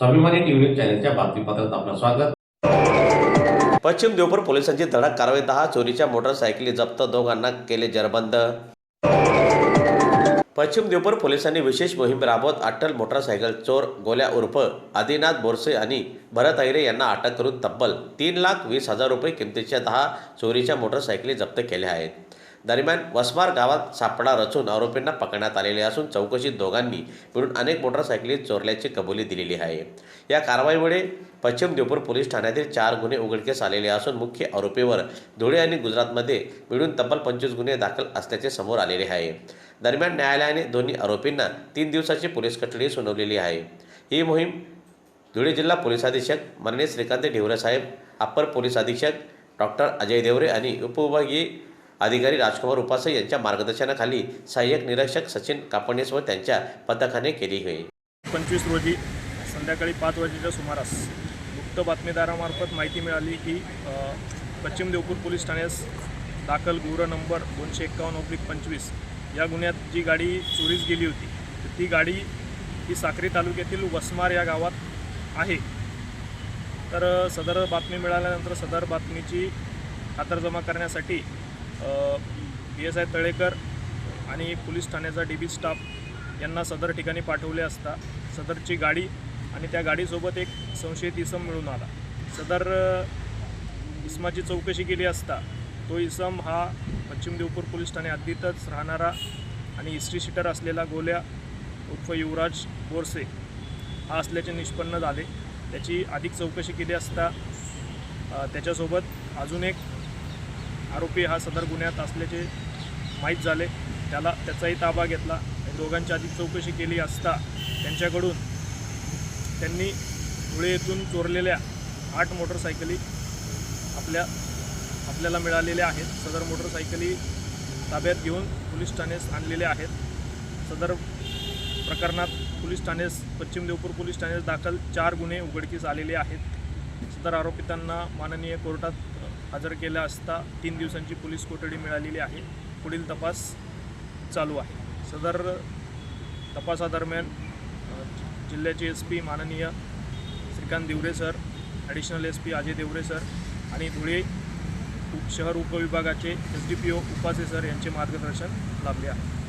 स्वाभिमानी न्यूज चॅनलच्या बातमीपत्रात आपलं स्वागत. पश्चिम देवपूर पोलिसांची धडक कारवाई दहा चोरीच्या मोटरसायकली जप्त दोघांना केले जरबंद. पश्चिम देवपूर पोलिसांनी विशेष मोहीम राबवत अट्टल मोटरसायकल चोर गोल्या उर्फ आदिनाथ बोरसे आणि भरत अहिरे यांना अटक करून तब्बल तीन लाख वीस हजार रुपये किमतीच्या दहा चोरीच्या मोटरसायकली जप्त केल्या आहेत. दरम्यान वसमार गावात सापडा रचून आरोपींना पकडण्यात आलेले असून चौकशीत दोघांनी मिळून अनेक मोटरसायकली चोरल्याची कबुली दिलेली आहे. या कारवाईमुळे पश्चिम देवपूर पोलीस ठाण्यातील चार गुन्हे उघडकीस आलेले असून मुख्य आरोपीवर धुळे आणि गुजरातमध्ये मिळून तब्बल पंचवीस गुन्हे दाखल असल्याचे समोर आलेले आहे. दरम्यान न्यायालयाने दोन्ही आरोपींना तीन दिवसाची पोलीस कस्टडी सुनावलेली आहे. ही मोहीम धुळे जिल्हा पोलीस अधीक्षक माननीय श्रीकांत ढिवरे साहेब अप्पर पोलीस अधीक्षक डॉक्टर अजय देवरे आणि उपविभागीय अधिकारी राजकुमार उपासे यांच्या मार्गदर्शनाखाली सहाय्यक निरीक्षक सचिन कापणेस व त्यांच्या पथकाने केली आहे. पंचवीस रोजी संध्याकाळी पाच वाजेच्या सुमारास गुप्त बातमीदारामार्फत माहिती मिळाली की पश्चिम देवपूर पोलीस ठाण्यास दाखल गुर नंबर दोनशे एक्कावन्न ओब्लिक पंचवीस या गुन्ह्यात जी गाडी चोरीस गेली होती तर ती गाडी ही साक्री तालुक्यातील वसमार या गावात आहे. तर सदर बातमी मिळाल्यानंतर सदर बातमीची खातरजमा करण्यासाठी बी एस आय तळेकर आणि पोलीस ठाण्याचा डी बी स्टाफ यांना सदर ठिकाणी पाठवले असता सदरची गाडी आणि त्या गाडीसोबत एक संशयित इसम मिळून आला. सदर इसमाची चौकशी केली असता तो इसम हा पश्चिम देवपूर पोलीस ठाणे हद्दीतच राहणारा आणि हिस्ट्री शीटर असलेला गोल्या उर्फ युवराज बोरसे हा असल्याचे निष्पन्न झाले. त्याची अधिक चौकशी केली असता त्याच्यासोबत अजून एक आरोपी हा सदर गुन्ह्यात असल्याचे माहीत झाले. त्याला त्याचाही ताबा घेतला. आणि दोघांची अधिक चौकशी केली असता त्यांच्याकडून त्यांनी धुळे येथून चोरलेल्या आठ मोटरसायकली आपल्या आपल्याला मिळालेल्या आहेत. सदर मोटरसायकली ताब्यात घेऊन पोलीस ठाण्यास आणलेल्या आहेत. सदर प्रकरणात पोलीस ठाण्यास पश्चिम देवपूर पोलीस ठाण्यास दाखल चार गुन्हे उघडकीस आलेले आहेत. सदर आरोपितांना माननीय कोर्टात हजर केला असता तीन दिवसांची पोलीस कोठडी मिळालेली आहे. पुढील तपास चालू आहे. सदर तपासादरम्यान जिल्ह्याचे एस पी माननीय Shrikant Devare sir additional S P Ajay Devare sir आणि धुळे उप शहर उपविभागाचे S D P O Upase sir यांचे मार्गदर्शन लाभले आहे.